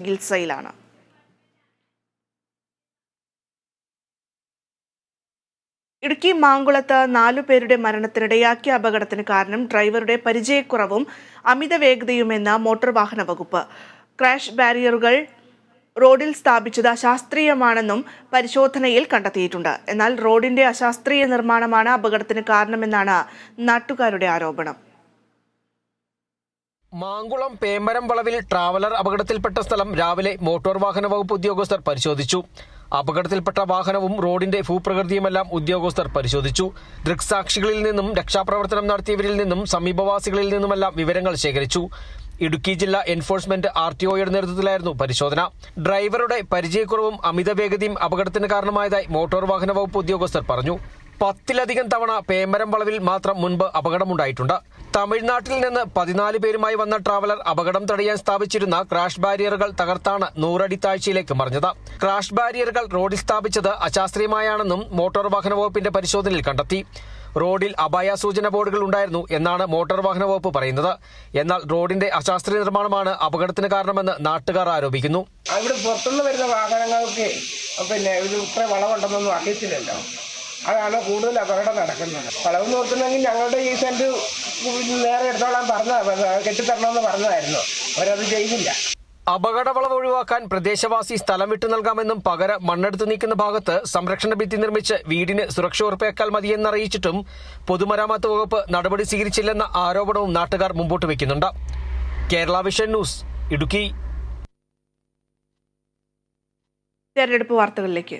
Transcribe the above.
ചികിത്സയിലാണ് ഇടുക്കി മാങ്കുളത്ത് നാലു പേരുടെ മരണത്തിനിടയാക്കിയ അപകടത്തിന് കാരണം ഡ്രൈവറുടെ പരിചയക്കുറവും അമിത വേഗതയുമെന്ന് മോട്ടോർ വാഹന വകുപ്പ്. ക്രാഷ് ബാരിയറുകൾ റോഡിൽ സ്ഥാപിച്ചത് അശാസ്ത്രീയമാണെന്നും പരിശോധനയിൽ കണ്ടെത്തിയിട്ടുണ്ട്. എന്നാൽ റോഡിന്റെ അശാസ്ത്രീയ നിർമ്മാണമാണ് അപകടത്തിന് കാരണമെന്നാണ് നാട്ടുകാരുടെ ആരോപണം. മാങ്കുളം പേമരം വളവിൽ ട്രാവലർ അപകടത്തിൽപ്പെട്ട സ്ഥലം രാവിലെ മോട്ടോർ വാഹന വകുപ്പ് ഉദ്യോഗസ്ഥർ പരിശോധിച്ചു. അപകടത്തിൽപ്പെട്ട വാഹനവും റോഡിന്റെ ഭൂപ്രകൃതിയുമെല്ലാം ഉദ്യോഗസ്ഥർ പരിശോധിച്ചു. ദൃക്സാക്ഷികളിൽ നിന്നും രക്ഷാപ്രവർത്തനം നടത്തിയവരിൽ നിന്നും സമീപവാസികളിൽ നിന്നുമെല്ലാം വിവരങ്ങൾ ശേഖരിച്ചു. ഇടുക്കി ജില്ലാ എൻഫോഴ്സ്മെന്റ് ആർ ടി ഒയുടെ നേതൃത്വത്തിലായിരുന്നു പരിശോധന. ഡ്രൈവറുടെ പരിചയക്കുറവും അമിത വേഗതയും അപകടത്തിന് കാരണമായതായി മോട്ടോർ വാഹന വകുപ്പ് ഉദ്യോഗസ്ഥർ പറഞ്ഞു. പത്തിലധികം തവണ പേമരം വളവിൽ മാത്രം മുൻപ് അപകടമുണ്ടായിട്ടുണ്ട്. തമിഴ്നാട്ടിൽ നിന്ന് പതിനാല് പേരുമായി വന്ന ട്രാവലർ അപകടം തടയാൻ സ്ഥാപിച്ചിരുന്ന ക്രാഷ് ബാരിയറുകൾ തകർത്താണ് നൂറടി താഴ്ചയിലേക്ക് മറിഞ്ഞത്. ക്രാഷ് ബാരിയറുകൾ റോഡിൽ സ്ഥാപിച്ചത് അശാസ്ത്രീയമായാണെന്നും മോട്ടോർ വാഹന വകുപ്പിന്റെ പരിശോധനയിൽ കണ്ടെത്തി. റോഡിൽ അപായ സൂചന ബോർഡുകൾ ഉണ്ടായിരുന്നു എന്നാണ് മോട്ടോർ വാഹന വകുപ്പ് പറയുന്നത്. എന്നാൽ റോഡിന്റെ അശാസ്ത്രീയ നിർമ്മാണമാണ് അപകടത്തിന് കാരണമെന്ന് നാട്ടുകാർ ആരോപിക്കുന്നു. വരുന്ന വാഹനങ്ങൾക്ക് പിന്നെ ഇത് ഇത്ര വളവുണ്ടെന്നൊന്നും അറിയത്തില്ലല്ലോ. അതാണ് കൂടുതൽ അപകടം നടക്കുന്നത്. വളവ് നോക്കുന്നെങ്കിൽ ഞങ്ങളുടെ ഈ സെന്റ് നേരെ എടുത്തോളാൻ പറഞ്ഞ കെട്ടിത്തരണമെന്ന് പറഞ്ഞതായിരുന്നു. അവരത് ചെയ്തില്ല. അപകടവളവ് ഒഴിവാക്കാൻ പ്രദേശവാസി സ്ഥലം വിട്ടു നൽകാമെന്നും പകരം മണ്ണെടുത്ത് നീക്കുന്ന ഭാഗത്ത് സംരക്ഷണ ഭിത്തി നിർമ്മിച്ച് വീടിന് സുരക്ഷ ഉറപ്പാക്കാൻ മതിയെന്നറിയിച്ചിട്ടും പൊതുമരാമത്ത് വകുപ്പ് നടപടി സ്വീകരിച്ചില്ലെന്ന ആരോപണവും നാട്ടുകാർ മുമ്പോട്ട് വയ്ക്കുന്നുണ്ട്. Kerala vision news Idukki. തെരഞ്ഞെടുപ്പ് വാർത്തകളിലേക്ക്.